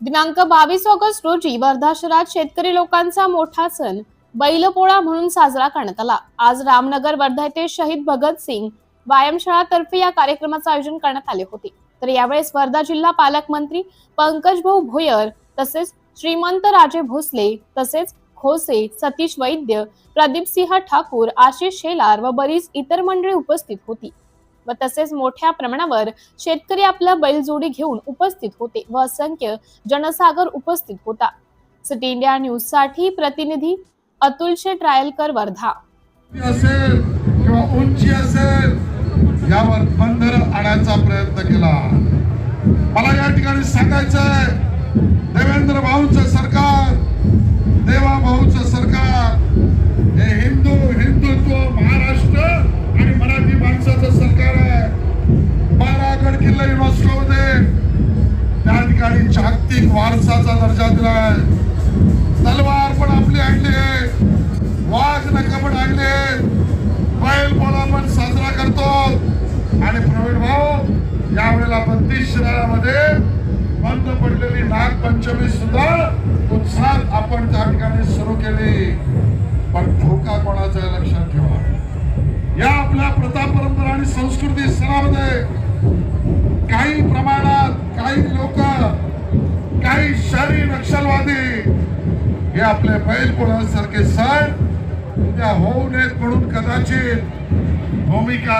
दिनांक बावीस ऑगस्ट रोजी वर्धा शहरात शेतकरी लोकांचा मोठा सण बैलपोळा म्हणून साजरा करण्यात आला. आज रामनगर वर्धा येथे शहीद भगतसिंग व्यायामशाळातर्फे या कार्यक्रमाचे आयोजन करण्यात आले होते. तर यावेळेस वर्धा जिल्हा पालकमंत्री पंकज भाऊ भोयर तसेच श्रीमंत राजे भोसले तसेच खोसे सतीश वैद्य प्रदीपसिंह ठाकूर आशिष शेलार व बरीच इतर मंडळी उपस्थित होती. व तसेच मोठ्या प्रमाणावर शेतकरी आपला बैलजोडी घेऊन उपस्थित होते व असंख्य जनसागर उपस्थित होता. सिटी इंडिया न्यूजसाठी प्रतिनिधी अतुल शेट रायलकर वर्धा. असेल किंवा उंची असेल यावर बंधन आणायचा प्रयत्न केला. मला या ठिकाणी सांगायचं देवेंद्र बारा गड किल्ले त्या ठिकाणी जागतिक वारसाचा दर्जा दिलाय. तलवार पण आपली आणली वाघ नका पण आणले. बैल पोळा पण साजरा करतो. आणि प्रवीण भाऊ यावेळेला आपण तीस शहरामध्ये बंद पडलेली नागपंचमी सुद्धा उत्साहात आपण त्या ठिकाणी सुरू केली. पण धोका कोणाचा लक्षात ठेवा. या आपल्या प्रथा परंपरा आणि संस्कृती सणामध्ये काही प्रमाणात काही लोक काही शहरी नक्षलवादी हे आपले बैल सण उद्या होऊ नयेत म्हणून कदाचित भूमिका